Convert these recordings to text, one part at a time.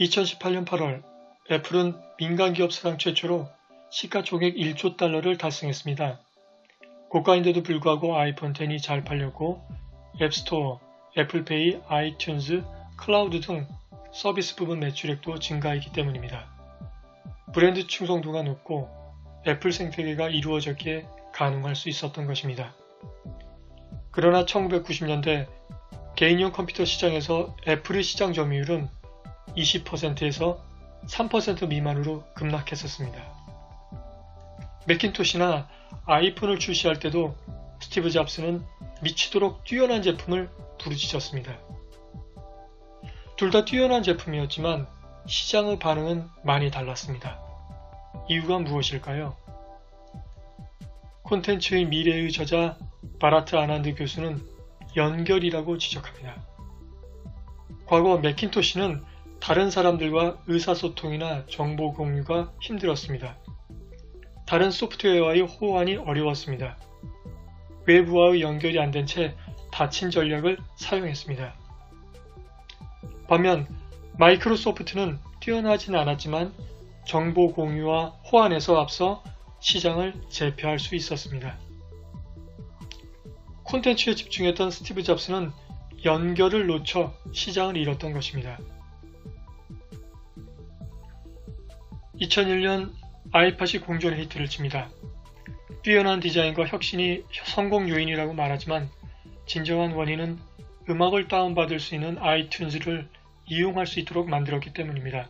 (2018년 8월) 애플은 민간기업 사상 최초로 시가총액 1조 달러를 달성했습니다. 고가인데도 불구하고 아이폰 10이 잘 팔렸고 앱스토어, 애플페이, 아이튠즈, 클라우드 등 서비스 부분 매출액도 증가했기 때문입니다. 브랜드 충성도가 높고 애플 생태계가 이루어졌기에 가능할 수 있었던 것입니다. 그러나 1990년대 개인용 컴퓨터 시장에서 애플의 시장 점유율은 20%에서 3% 미만으로 급락했었습니다. 맥킨토시나 아이폰을 출시할 때도 스티브 잡스는 미치도록 뛰어난 제품을 부르짖었습니다. 둘 다 뛰어난 제품이었지만 시장의 반응은 많이 달랐습니다. 이유가 무엇일까요? 콘텐츠의 미래의 저자 바라트 아난드 교수는 연결이라고 지적합니다. 과거 맥킨토시는 다른 사람들과 의사소통이나 정보 공유가 힘들었습니다. 다른 소프트웨어와의 호환이 어려웠습니다. 외부와의 연결이 안 된 채 닫힌 전략을 사용했습니다. 반면 마이크로소프트는 뛰어나진 않았지만 정보 공유와 호환에서 앞서 시장을 제패할 수 있었습니다. 콘텐츠에 집중했던 스티브 잡스는 연결을 놓쳐 시장을 잃었던 것입니다. 2001년 아이팟이 공존의 히트를 칩니다. 뛰어난 디자인과 혁신이 성공 요인이라고 말하지만 진정한 원인은 음악을 다운받을 수 있는 아이튠즈를 이용할 수 있도록 만들었기 때문입니다.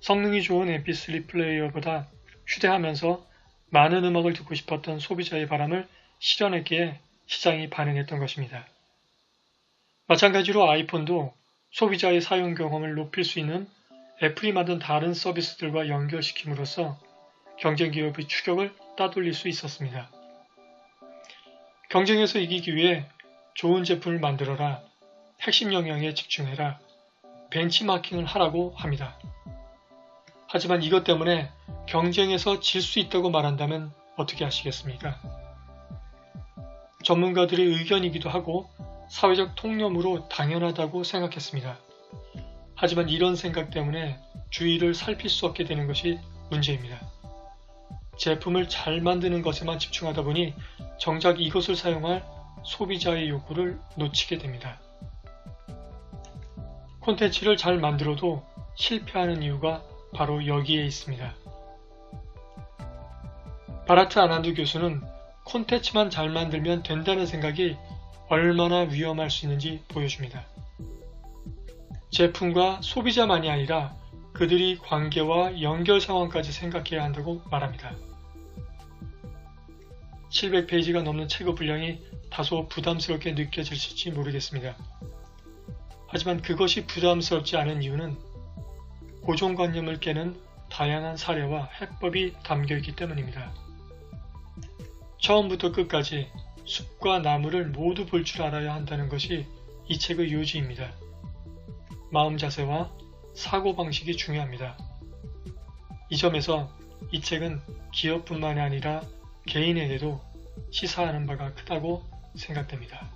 성능이 좋은 mp3 플레이어보다 휴대하면서 많은 음악을 듣고 싶었던 소비자의 바람을 실현했기에 시장이 반응했던 것입니다. 마찬가지로 아이폰도 소비자의 사용 경험을 높일 수 있는 애플이 만든 다른 서비스들과 연결시킴으로써 경쟁 기업의 추격을 따돌릴 수 있었습니다. 경쟁에서 이기기 위해 좋은 제품을 만들어라, 핵심 영역에 집중해라, 벤치마킹을 하라고 합니다. 하지만 이것 때문에 경쟁에서 질 수 있다고 말한다면 어떻게 하시겠습니까? 전문가들의 의견이기도 하고 사회적 통념으로 당연하다고 생각했습니다. 하지만 이런 생각 때문에 주의를 살필 수 없게 되는 것이 문제입니다. 제품을 잘 만드는 것에만 집중하다 보니 정작 이것을 사용할 소비자의 욕구를 놓치게 됩니다. 콘텐츠를 잘 만들어도 실패하는 이유가 바로 여기에 있습니다. 바라트 아난두 교수는 콘텐츠만 잘 만들면 된다는 생각이 얼마나 위험할 수 있는지 보여줍니다. 제품과 소비자만이 아니라 그들이 관계와 연결 상황까지 생각해야 한다고 말합니다. 700페이지가 넘는 책의 분량이 다소 부담스럽게 느껴질지 모르겠습니다. 하지만 그것이 부담스럽지 않은 이유는 고정관념을 깨는 다양한 사례와 해법이 담겨 있기 때문입니다. 처음부터 끝까지 숲과 나무를 모두 볼 줄 알아야 한다는 것이 이 책의 요지입니다. 마음 자세와 사고방식이 중요합니다. 이 점에서 이 책은 기업뿐만 이 아니라 개인에게도 시사하는 바가 크다고 생각됩니다.